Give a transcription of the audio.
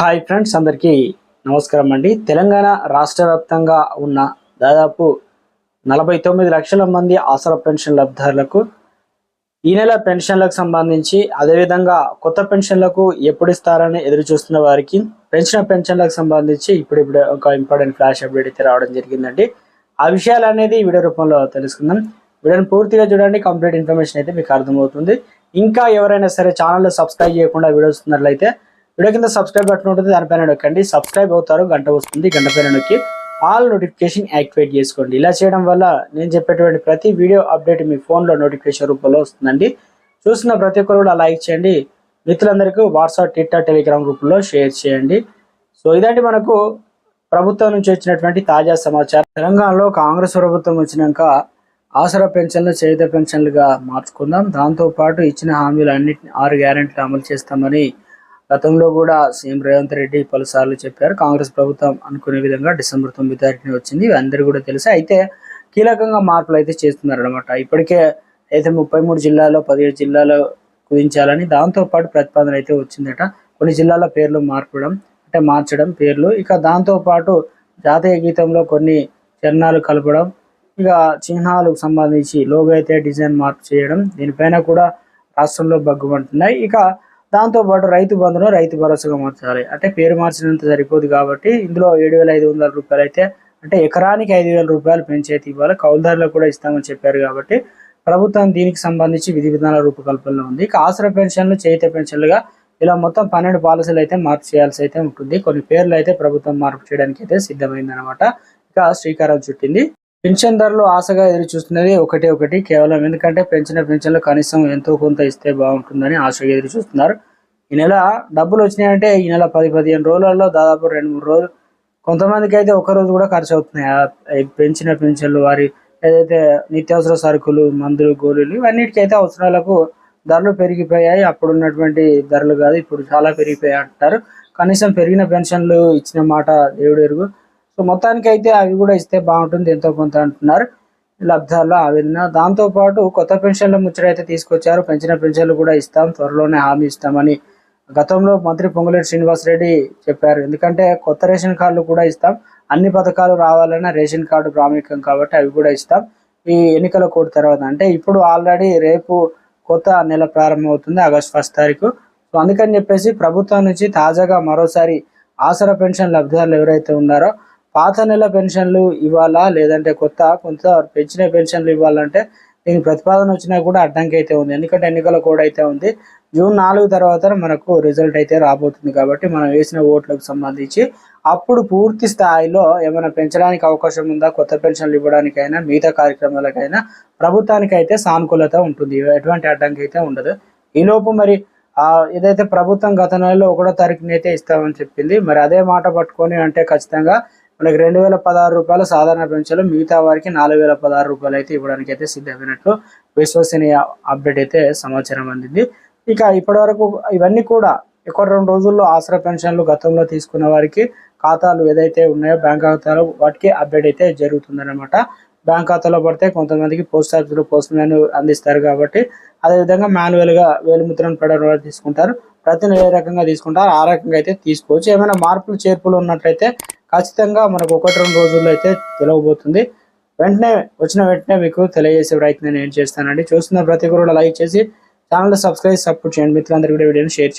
Hi friends అందరికీ నమస్కారం అండి. తెలంగాణ రాష్ట్ర వ్యాప్తంగా ఉన్న దాదాపు నలభై తొమ్మిది లక్షల మంది ఆసరా పెన్షన్ లబ్ధిదారులకు ఈ నెల పెన్షన్లకు సంబంధించి అదేవిధంగా కొత్త పెన్షన్లకు ఎప్పుడు ఇస్తారని ఎదురు చూస్తున్న వారికి పెన్షన్ పెన్షన్లకు సంబంధించి ఇప్పుడు ఇప్పుడు ఒక ఇంపార్టెంట్ ఫ్లాష్ అప్డేట్ అయితే రావడం జరిగిందండి. ఆ విషయాలు అనేది వీడియో రూపంలో తెలుసుకుందాం. వీడియోని పూర్తిగా చూడండి కంప్లీట్ ఇన్ఫర్మేషన్ అయితే మీకు అర్థమవుతుంది. ఇంకా ఎవరైనా సరే ఛానల్ సబ్స్క్రైబ్ చేయకుండా వీడియో వస్తున్నట్లయితే వీడియో కింద సబ్స్క్రైబ్ బటన్ ఉంటుంది దానిపైన నొక్కండి. సబ్స్క్రైబ్ అవుతారు గంట వస్తుంది గంట పైన నొక్కి ఆల్ నోటిఫికేషన్ యాక్టివేట్ చేసుకోండి. ఇలా చేయడం వల్ల నేను చెప్పేటువంటి ప్రతి వీడియో అప్డేట్ మీ ఫోన్లో నోటిఫికేషన్ రూపంలో వస్తుందండి. చూసిన ప్రతి ఒక్కరు కూడా లైక్ చేయండి. మిత్రులందరికీ వాట్సాప్ ట్విట్టర్ టెలిగ్రామ్ గ్రూపుల్లో షేర్ చేయండి. సో ఇదండి మనకు ప్రభుత్వం నుంచి వచ్చినటువంటి తాజా సమాచారం. తెలంగాణలో కాంగ్రెస్ ప్రభుత్వం వచ్చినాక ఆసరా పెన్షన్లు చేయుత పెన్షన్లుగా మార్చుకుందాం. దాంతోపాటు ఇచ్చిన హామీలు అన్నింటిని ఆరు గ్యారెంటీలు అమలు చేస్తామని గతంలో కూడా సీఎం రేవంత్ రెడ్డి పలుసార్లు చెప్పారు. కాంగ్రెస్ ప్రభుత్వం అనుకునే విధంగా డిసెంబర్ తొమ్మిది తారీఖున వచ్చింది. ఇవి అందరూ కూడా తెలుసు. అయితే కీలకంగా మార్పులు అయితే చేస్తున్నారు అనమాట ఇప్పటికే అయితే ముప్పై మూడు జిల్లాలో పదిహేడు జిల్లాలో కుదించాలని దాంతోపాటు ప్రతిపాదన అయితే వచ్చిందట. కొన్ని జిల్లాల పేర్లు మార్పడం అంటే మార్చడం పేర్లు. ఇక దాంతోపాటు జాతీయ గీతంలో కొన్ని చరణాలు కలపడం ఇక చిహ్నాలకు సంబంధించి లోగో అయితే డిజైన్ మార్పు చేయడం దీనిపైన కూడా రాష్ట్రంలో బగ్గుమంటున్నాయి ఇక దాంతోపాటు రైతు బంధును రైతు భరోసాగా మార్చాలి. అంటే పేరు మార్చినంత సరిపోదు కాబట్టి ఇందులో ఏడు వేల ఐదు వందల రూపాయలు అయితే అంటే ఎకరానికి ఐదు వేల రూపాయలు పెంచేతి ఇవ్వాలి కౌలుదారులకు కూడా ఇస్తామని చెప్పారు కాబట్టి ప్రభుత్వం దీనికి సంబంధించి విధి విధానాల రూపకల్పనలో ఉంది. ఇక ఆసరా పెన్షన్లు చేయిత పెన్షన్లుగా ఇలా మొత్తం పన్నెండు పాలసీలు అయితే మార్పు చేయాల్సి అయితే ఉంటుంది. కొన్ని పేర్లు అయితే ప్రభుత్వం మార్పు చేయడానికి అయితే సిద్ధమైందనమాట ఇక శ్రీకారం చుట్టింది. పెన్షన్దారులు ఆశగా ఎదురు చూస్తున్నది ఒకటే ఒకటి కేవలం. ఎందుకంటే పెంచిన పెన్షన్లు కనీసం ఎంతో కొంత ఇస్తే బాగుంటుందని ఆశగా ఎదురు చూస్తున్నారు ఈ నెల డబ్బులు వచ్చినాయంటే ఈ నెల పది పదిహేను రోజులలో దాదాపు రెండు మూడు రోజులు కొంతమందికి అయితే ఒక రోజు కూడా ఖర్చు అవుతున్నాయి. పెంచిన పెన్షన్లు వారి ఏదైతే నిత్యావసర సరుకులు మందులు గోళీలు ఇవన్నిటికీ అయితే అవసరాలకు ధరలు పెరిగిపోయాయి. అప్పుడు ఉన్నటువంటి ధరలు కాదు ఇప్పుడు చాలా పెరిగిపోయాయి అంటారు. కనీసం పెరిగిన పెన్షన్లు ఇచ్చిన మాట దేవుడు ఎరుగు సో మొత్తానికి అయితే అవి కూడా ఇస్తే బాగుంటుంది ఎంతో కొంత అంటున్నారు లబ్ధాల్లో ఆవేదన దాంతోపాటు కొత్త పెన్షన్ల ముచ్చట అయితే తీసుకొచ్చారు. పెంచిన పెన్షన్లు కూడా ఇస్తాం త్వరలోనే హామీ ఇస్తామని గతంలో మంత్రి పొంగులేటి శ్రీనివాసరెడ్డి చెప్పారు. ఎందుకంటే కొత్త రేషన్ కార్డులు కూడా ఇస్తాం అన్ని పథకాలు రావాలన్నా రేషన్ కార్డు ప్రాముఖ్యం కాబట్టి అవి కూడా ఇస్తాం. ఈ ఎన్నికల కోడ్ తర్వాత అంటే ఇప్పుడు ఆల్రెడీ రేపు కొత్త నెల ప్రారంభమవుతుంది ఆగస్ట్ ఫస్ట్ తారీఖు. సో అందుకని చెప్పేసి ప్రభుత్వం నుంచి తాజాగా మరోసారి ఆసరా పెన్షన్ లబ్ధిదారులు ఎవరైతే ఉన్నారో పాత నెల పెన్షన్లు ఇవ్వాలా? లేదంటే కొత్త? కొంత పెంచిన పెన్షన్లు ఇవ్వాలంటే దీనికి ప్రతిపాదన వచ్చినా కూడా అడ్డంకి అయితే ఉంది. ఎందుకంటే ఎన్నికల కోడ్ అయితే ఉంది. జూన్ నాలుగు తర్వాత మనకు రిజల్ట్ అయితే రాబోతుంది కాబట్టి మనం వేసిన ఓట్లకు సంబంధించి అప్పుడు పూర్తి స్థాయిలో ఏమైనా పెంచడానికి అవకాశం ఉందా? కొత్త పెన్షన్లు ఇవ్వడానికైనా మిగతా కార్యక్రమాలకైనా ప్రభుత్వానికి అయితే సానుకూలత ఉంటుంది. ఎటువంటి అడ్డంకి అయితే ఉండదు ఈలోపు మరి ఏదైతే ప్రభుత్వం గత నెలలో ఒకటో తారీఖునైతే ఇస్తామని చెప్పింది మరి అదే మాట పట్టుకొని అంటే ఖచ్చితంగా మనకి రెండు వేల పదహారు రూపాయలు సాధారణ పెన్షన్లు మిగతా వారికి నాలుగు వేల పదహారు రూపాయలు అయితే ఇవ్వడానికి అయితే సిద్ధమైనట్లు విశ్వసనీయ అప్డేట్ అయితే సమాచారం అందింది. ఇక ఇప్పటి వరకు ఇవన్నీ కూడా ఇక్కడ రెండు రోజుల్లో ఆసరా పెన్షన్లు గతంలో తీసుకున్న వారికి ఖాతాలు ఏదైతే ఉన్నాయో బ్యాంక్ ఖాతాలు వాటికి అప్డేట్ అయితే జరుగుతుందన్నమాట. బ్యాంక్ ఖాతాలో పడితే కొంతమందికి పోస్ట్ ఆఫీస్లో పోస్ట్ మ్యాన్ అందిస్తారు కాబట్టి అదేవిధంగా మాన్యువల్గా వేలిముద్రను పడడం తీసుకుంటారు. ప్రతి నెల ఏ రకంగా తీసుకుంటారు ఆ రకంగా అయితే తీసుకోవచ్చు. ఏమైనా మార్పులు చేర్పులు ఉన్నట్లయితే ఖచ్చితంగా మనకు ఒకటి రెండు రోజుల్లో అయితే తెలియబోతుంది వెంటనే వచ్చిన వెంటనే మీకు తెలియజేసే ప్రయత్నం నేను చేస్తానండి. చూస్తున్న ప్రతి కూడా లైక్ చేసి ఛానల్ సబ్స్క్రైబ్ సపోర్ట్ చేయండి. మిత్రులందరూ కూడా వీడియోని షేర్ చేయండి.